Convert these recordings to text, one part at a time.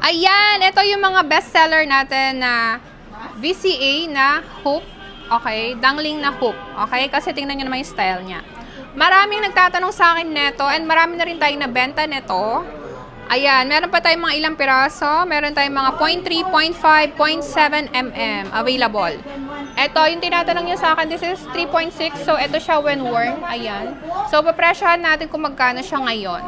Ayan, ito yung mga bestseller natin na VCA na hoop. Okay, dangling na hoop. Okay, kasi tingnan nyo naman yung style niya. Maraming nagtatanong sa akin neto and marami na rin tayong nabenta neto. Ayan, meron pa tayong mga ilang piraso. Meron tayong mga 0.3, 0.5, 0.7 mm available. Ito, yung tinatanong nyo sa akin, this is 3.6. So, ito siya when worn. Ayan. So, papresyahan natin kung magkano siya ngayon.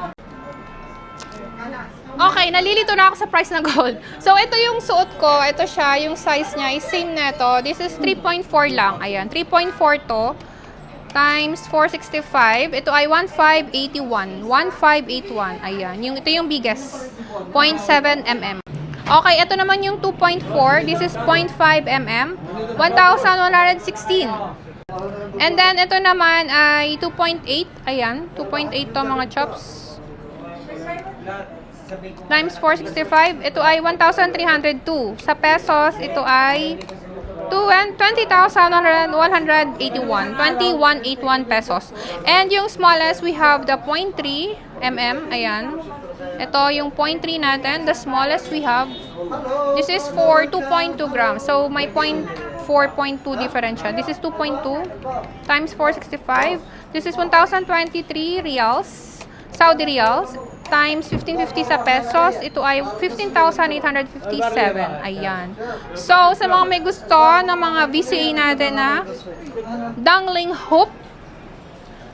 Okay, nalilito na ako sa price ng gold. So, ito yung suot ko. Ito siya, yung size niya is same na ito. This is 3.4 lang. Ayan, 3.4 to times 465. Ito ay 1581. 1581. Ayan, yung, ito yung biggest. 0.7 mm. Okay, ito naman yung 2.4. This is 0.5 mm. 1,116. And then, ito naman ay 2.8. Ayan, 2.8 to mga chops times 465, ito ay 1,302. Sa pesos, ito ay 20,181. 2181 pesos. And yung smallest, we have the 0.3 mm. Ayan. Ito yung 0.3 natin. The smallest we have, this is for 2.2 grams. So, may 0.4.2 difference siya. This is 2.2 times 465. This is 1,023 reals. Saudi reals times 1550 sa pesos, ito ay 15,857. Ayan. So, sa mga may gusto ng mga VCA natin na dangling hoop,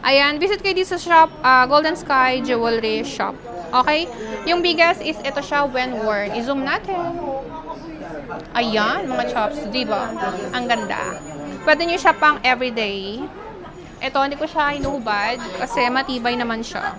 ayan, visit kayo dito sa shop, ah, Golden Sky Jewelry Shop. Okay? Yung biggest is ito siya when worn. I-zoom natin. Ayan, mga chops, di ba? Ang ganda. Pwede nyo siya pang everyday. Ito, hindi ko siya hinuhubad kasi matibay naman siya.